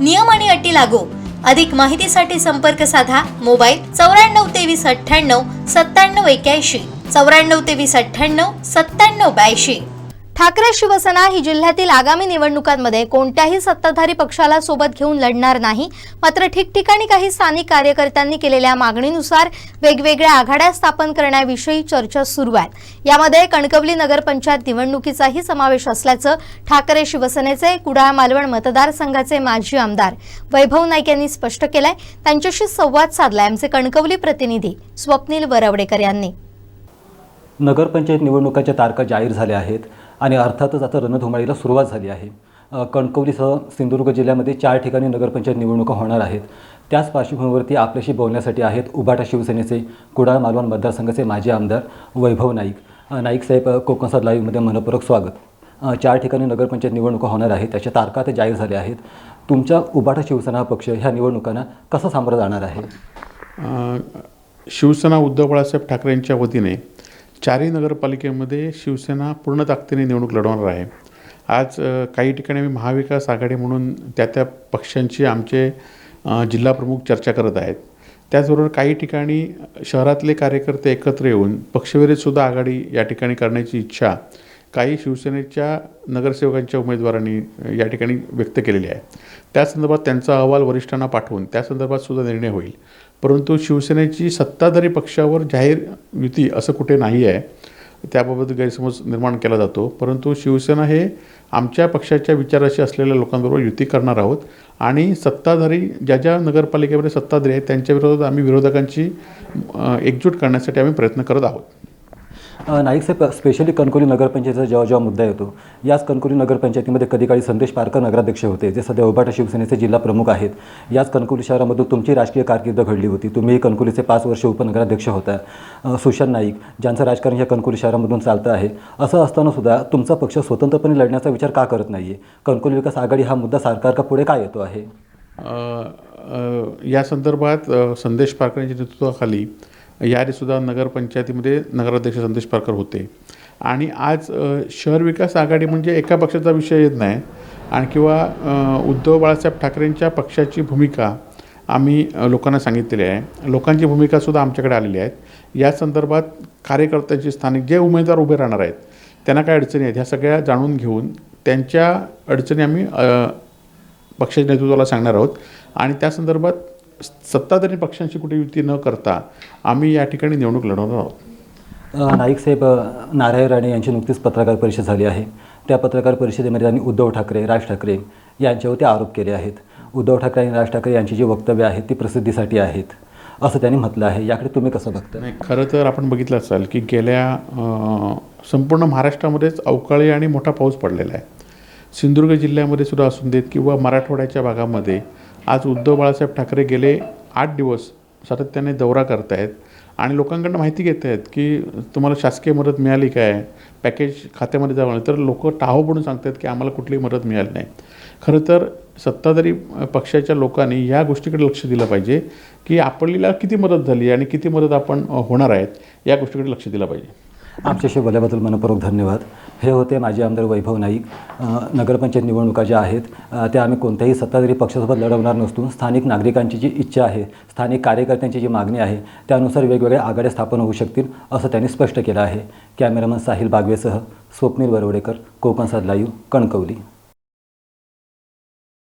नियम आणि अटी लागू. अधिक माहितीसाठी संपर्क साधा मोबाईल चौऱ्याण्णव तेवीस अठ्ठ्याण्णव सत्त्याण्णव एक्याऐंशी. चौऱ्याण्णव तेवीस अठ्ठ्याण्णव सत्त्याण्णव ब्याऐंशी. ठाकरे शिवसेना ही जिल्ह्यातील आगामी निवडणुकांमध्ये कोणत्याही सत्ताधारी पक्षाला सोबत घेऊन लढणार नाही. मात्र ठिकठिकाणी काही स्थानिक कार्यकर्त्यांनी केलेल्या मागणीनुसार वेगवेगळ्या आघाड्या स्थापन करण्याविषयी चर्चा सुरू आहे. यामध्ये कणकवली नगरपंचायत निवडणुकीचाही समावेश असल्याचं ठाकरे शिवसेनेचे कुडाळ मालवण मतदारसंघाचे माजी आमदार वैभव नाईक यांनी स्पष्ट केलंय. त्यांच्याशी संवाद साधलाय आमचे कणकवली प्रतिनिधी स्वप्नील वरवडेकर यांनी. नगरपंचायत निवडणुकाच्या तारखा जाहीर झाल्या आहेत. आणि अर्थातच आता रणधुमाळीला सुरुवात झाली आहे. कणकवलीसह सिंधुदुर्ग जिल्ह्यामध्ये चार ठिकाणी नगरपंचायत निवडणुका होणार आहेत. त्याच पार्श्वभूमीवरती आपल्याशी बोलण्यासाठी आहेत उभाटा शिवसेनेचे कुडाळ मालवण मतदारसंघाचे माजी आमदार वैभव नाईक. नाईक साहेब कोकणसाद लाईव्हमध्ये मनपूर्वक स्वागत. चार ठिकाणी नगरपंचायत निवडणुका होणार आहेत. त्याच्या तारखा ते जाहीर झाल्या आहेत. तुमच्या उभाटा शिवसेना पक्ष ह्या निवडणुकांना कसं सामोरं जाणार आहे? शिवसेना उद्धव बाळासाहेब ठाकरेंच्या वतीने चारही नगरपालिकेमध्ये शिवसेना पूर्ण ताकदीने निवडणूक लढवणार आहे. आज काही ठिकाणी आम्ही महाविकास आघाडी म्हणून त्या त्या पक्षांची आमचे जिल्हाप्रमुख चर्चा करत आहेत. त्याचबरोबर काही ठिकाणी शहरातले कार्यकर्ते एकत्र येऊन पक्षविरोधसुद्धा आघाडी या ठिकाणी करण्याची इच्छा काही शिवसेनेच्या नगरसेवकांच्या उमेदवारांनी या ठिकाणी व्यक्त केलेली आहे त्या संदर्भात त्यांचा अहवाल वरिष्ठांना पाठवून त्या संदर्भात सुद्धा निर्णय होईल. परंतु शिवसेनेची सत्ताधारी पक्षावर जाहीर युती असं कुठे नाही आहे त्याबाबत गैरसमज निर्माण केला जातो. परंतु शिवसेना हे आमच्या पक्षाच्या विचाराशी असलेल्या लोकांबरोबर युती करणार आहोत आणि सत्ताधारी ज्या ज्या नगरपालिकेमध्ये सत्ताधारी आहेत त्यांच्या विरोधात आम्ही विरोधकांची एकजूट करण्यासाठी आम्ही प्रयत्न करत आहोत. नाईक साहेब स्पेशली कणकोली नगरपंचायतीचा जेव्हा जेव्हा मुद्दा येतो याच कणकोली नगरपंचायतीमध्ये कधी काळी संदेश पारकर नगराध्यक्ष होते जे सध्या उबाटा शिवसेनेचे जिल्हा प्रमुख आहेत याच कणकोली शहरामधून तुमची राजकीय कारकीर्द घडली होती. तुम्ही कणकोलीचे पाच वर्ष उपनगराध्यक्ष होता. सुशांत नाईक ज्यांचं राजकारण या कणकोली शहरामधून चालतं आहे असं असताना सुद्धा तुमचा पक्ष स्वतंत्रपणे लढण्याचा विचार का करत नाही आहे कणकोली विकास आघाडी हा मुद्दा सरकारका पुढे का येतो आहे? या संदर्भात संदेश पारकरांच्या नेतृत्वाखाली याआधीसुद्धा नगरपंचायतीमध्ये नगराध्यक्ष संदेश पारकर होते. आणि आज शहर विकास आघाडी म्हणजे एका पक्षाचा विषय येत नाही. आणि किंवा उद्धव बाळासाहेब ठाकरेंच्या पक्षाची भूमिका आम्ही लोकांना सांगितलेली आहे. लोकांची भूमिकासुद्धा आमच्याकडे आलेली आहेत. या संदर्भात कार्यकर्त्यांची स्थानिक जे उमेदवार उभे राहणार आहेत त्यांना काय अडचणी आहेत ह्या सगळ्या जाणून घेऊन त्यांच्या अडचणी आम्ही पक्षाच्या नेतृत्वाला सांगणार आहोत. आणि त्या संदर्भात सत्ताधारी पक्षांशी कुठे युती न करता आम्ही या ठिकाणी निवडणूक लढवणार आहोत. नाईक साहेब नारायण राणे यांची नुकतीच पत्रकार परिषद झाली आहे. त्या पत्रकार परिषदेमध्ये त्यांनी उद्धव ठाकरे राज ठाकरे यांच्यावरती आरोप केले आहेत. उद्धव ठाकरे आणि राज ठाकरे यांची जी वक्तव्य आहेत ती प्रसिद्धीसाठी आहेत असं त्यांनी म्हटलं आहे. याकडे तुम्ही कसं बघता? नाही खरं तर आपण बघितलं असाल की गेल्या संपूर्ण महाराष्ट्रामध्येच अवकाळी आणि मोठा पाऊस पडलेला आहे. सिंधुदुर्ग जिल्ह्यामध्ये सुद्धा असून देत किंवा मराठवाड्याच्या भागामध्ये आज उद्धव बाळासाहेब ठाकरे गेले आठ दिवस सातत्याने दौरा करतायत आणि लोकांकडनं माहिती घेत आहेत की तुम्हाला शासकीय मदत मिळाली काय? पॅकेज खात्यामध्ये जावं तर लोक टाहो पडून सांगतात की आम्हाला कुठलीही मदत मिळाली नाही. खरं तर सत्ताधारी पक्षाच्या लोकांनी या गोष्टीकडे लक्ष दिलं पाहिजे की आपल्याला किती मदत झाली आणि किती मदत आपण होणार आहेत या गोष्टीकडे लक्ष दिलं पाहिजे. आमच्याशी बोलल्याबद्दल मनपूर्वक धन्यवाद. हे होते माजी आमदार वैभव नाईक. नगरपंचायत निवडणुका ज्या आहेत त्या आम्ही कोणत्याही सत्ताधारी पक्षासोबत लढवणार नसून स्थानिक नागरिकांची जी इच्छा आहे स्थानिक कार्यकर्त्यांची जी मागणी आहे त्यानुसार वेगवेगळ्या आघाड्या स्थापन होऊ शकतील असं त्यांनी स्पष्ट केलं आहे. कॅमेरामन साहिल बागवेसह स्वप्नील बरवडेकर कोकणसाद लाईव्ह कणकवली.